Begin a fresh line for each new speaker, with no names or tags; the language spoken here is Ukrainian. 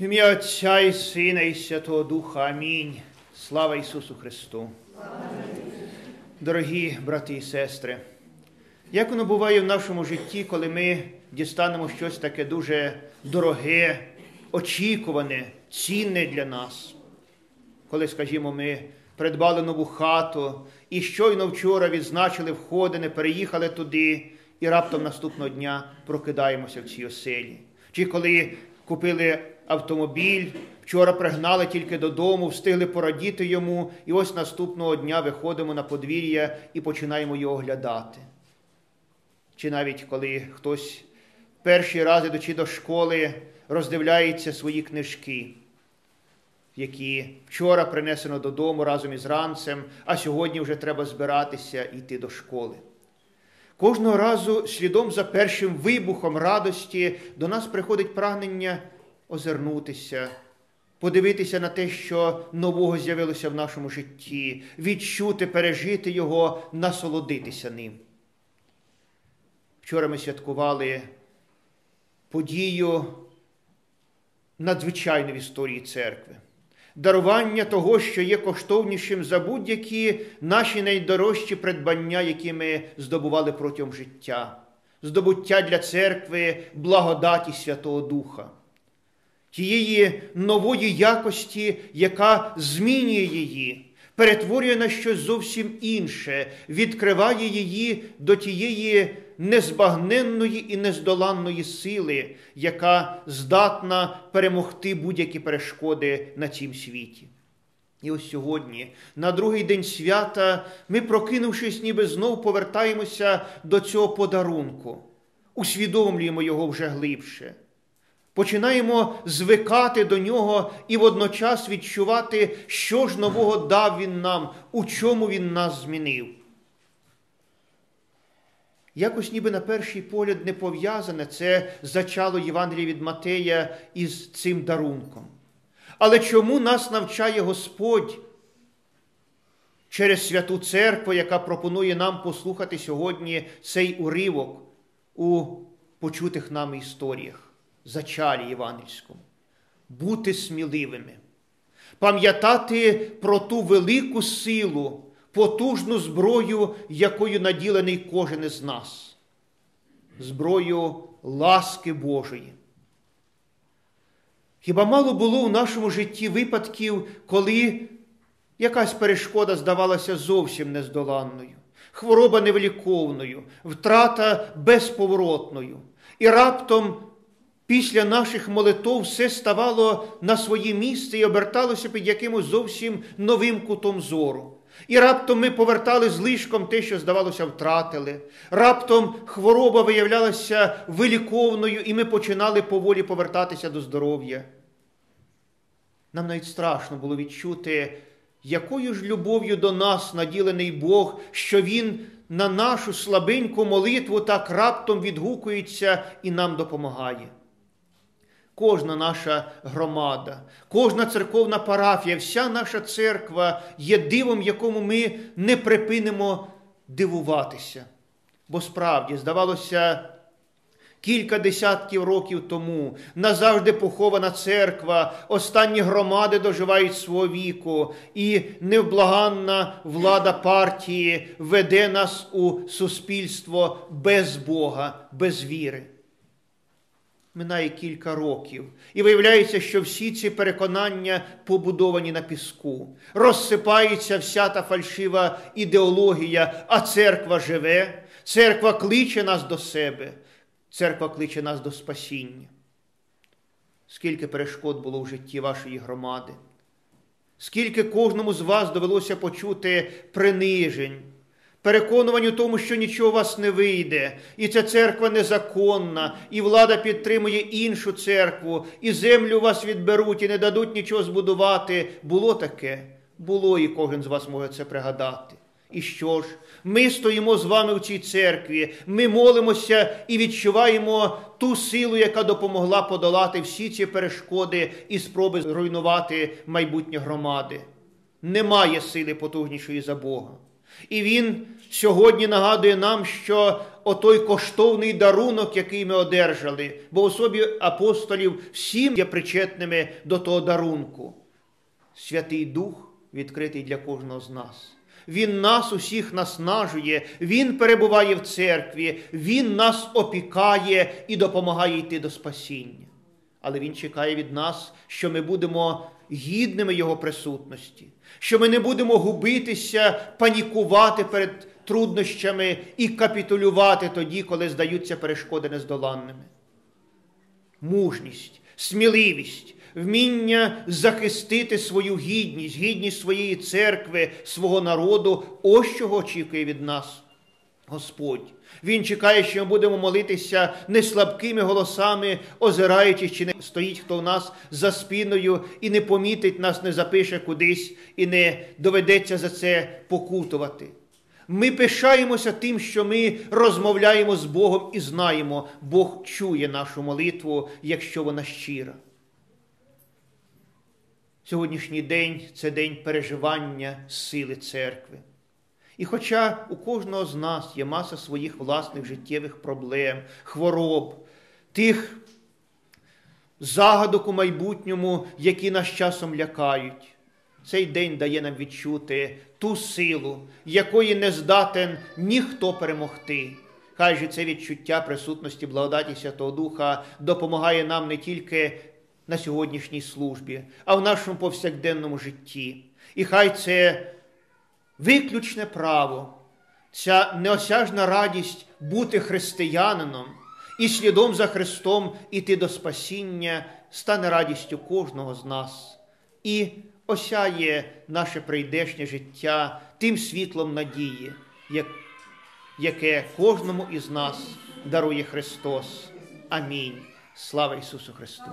Ім'я Отця і Сина, і Святого Духа. Амінь. Слава Ісусу Христу. Дорогі брати і сестри, як воно буває в нашому житті, коли ми дістанемо щось таке дуже дороге, очікуване, цінне для нас. Коли, скажімо, ми придбали нову хату і щойно вчора відзначили входини, переїхали туди, і раптом наступного дня прокидаємося в цій оселі. Чи коли купили автомобіль, вчора пригнали тільки додому, встигли порадіти йому, і ось наступного дня виходимо на подвір'я і починаємо його оглядати. Чи навіть коли хтось перший раз, ідучи до школи, роздивляється свої книжки, які вчора принесено додому разом із ранцем, а сьогодні вже треба збиратися йти до школи. Кожного разу, слідом за першим вибухом радості, до нас приходить прагнення озирнутися, подивитися на те, що нового з'явилося в нашому житті, відчути, пережити його, насолодитися ним. Вчора ми святкували подію надзвичайну в історії церкви. Дарування того, що є коштовнішим за будь-які наші найдорожчі придбання, які ми здобували протягом життя, здобуття для церкви, благодаті Святого Духа, тієї нової якості, яка змінює її, перетворює на щось зовсім інше, відкриває її до тієї незбагненної і нездоланної сили, яка здатна перемогти будь-які перешкоди на цім світі. І ось сьогодні, на другий день свята, ми, прокинувшись, ніби знов повертаємося до цього подарунку, усвідомлюємо його вже глибше. Починаємо звикати до нього і водночас відчувати, що ж нового дав він нам, у чому він нас змінив. Якось ніби на перший погляд не пов'язане це зачало Євангелія від Матея із цим дарунком. Але чому нас навчає Господь через святу церкву, яка пропонує нам послухати сьогодні цей уривок у почутих нами історіях? Зачалі євангельському. Бути сміливими, пам'ятати про ту велику силу, потужну зброю, якою наділений кожен із нас, зброю ласки Божої. Хіба мало було в нашому житті випадків, коли якась перешкода здавалася зовсім нездоланною, хвороба невліковною, втрата безповоротною, і раптом Після наших молитов все ставало на своє місце і оберталося під якимось зовсім новим кутом зору. І раптом ми повертали злишком те, що, здавалося, втратили. Раптом хвороба виявлялася виліковною, і ми починали поволі повертатися до здоров'я. Нам навіть страшно було відчути, якою ж любов'ю до нас наділений Бог, що Він на нашу слабеньку молитву так раптом відгукується і нам допомагає. Кожна наша громада, кожна церковна парафія, вся наша церква є дивом, якому ми не припинимо дивуватися. Бо справді, здавалося, кілька десятків років тому назавжди похована церква, останні громади доживають свого віку, і невблаганна влада партії веде нас у суспільство без Бога, без віри минає кілька років, і виявляється, що всі ці переконання побудовані на піску. Розсипається вся та фальшива ідеологія, а церква живе, церква кличе нас до себе, церква кличе нас до спасіння. Скільки перешкод було в житті вашої громади, скільки кожному з вас довелося почути принижень переконувані тому, що нічого у вас не вийде, і ця церква незаконна, і влада підтримує іншу церкву, і землю вас відберуть, і не дадуть нічого збудувати. Було таке? Було, і кожен з вас може це пригадати. І що ж? Ми стоїмо з вами в цій церкві, ми молимося і відчуваємо ту силу, яка допомогла подолати всі ці перешкоди і спроби зруйнувати майбутнє громади. Немає сили потужнішої за Бога. І Він сьогодні нагадує нам, що отой коштовний дарунок, який ми одержали, бо особі апостолів всім є причетними до того дарунку. Святий Дух відкритий для кожного з нас. Він нас усіх наснажує, Він перебуває в церкві, Він нас опікає і допомагає йти до спасіння. Але Він чекає від нас, що ми будемо гідними Його присутності, що ми не будемо губитися, панікувати перед труднощами і капітулювати тоді, коли здаються перешкоди нездоланними. Мужність, сміливість, вміння захистити свою гідність, гідність своєї церкви, свого народу, ось чого очікує від нас Господь. Він чекає, що ми будемо молитися не слабкими голосами, озираючись, чи не стоїть хто в нас за спиною і не помітить нас, не запише кудись і не доведеться за це покутувати. Ми пишаємося тим, що ми розмовляємо з Богом і знаємо, Бог чує нашу молитву, якщо вона щира. Сьогоднішній день це день переживання сили церкви. І хоча у кожного з нас є маса своїх власних життєвих проблем, хвороб, тих загадок у майбутньому, які нас часом лякають, цей день дає нам відчути ту силу, якої не здатен ніхто перемогти. Хай же це відчуття присутності благодаті Святого Духа допомагає нам не тільки на сьогоднішній службі, а в нашому повсякденному житті. І хай це виключне право, ця неосяжна радість бути християнином і слідом за Христом іти до спасіння стане радістю кожного з нас і осяє наше прийдешнє життя тим світлом надії, яке кожному із нас дарує Христос. Амінь. Слава Ісусу Христу!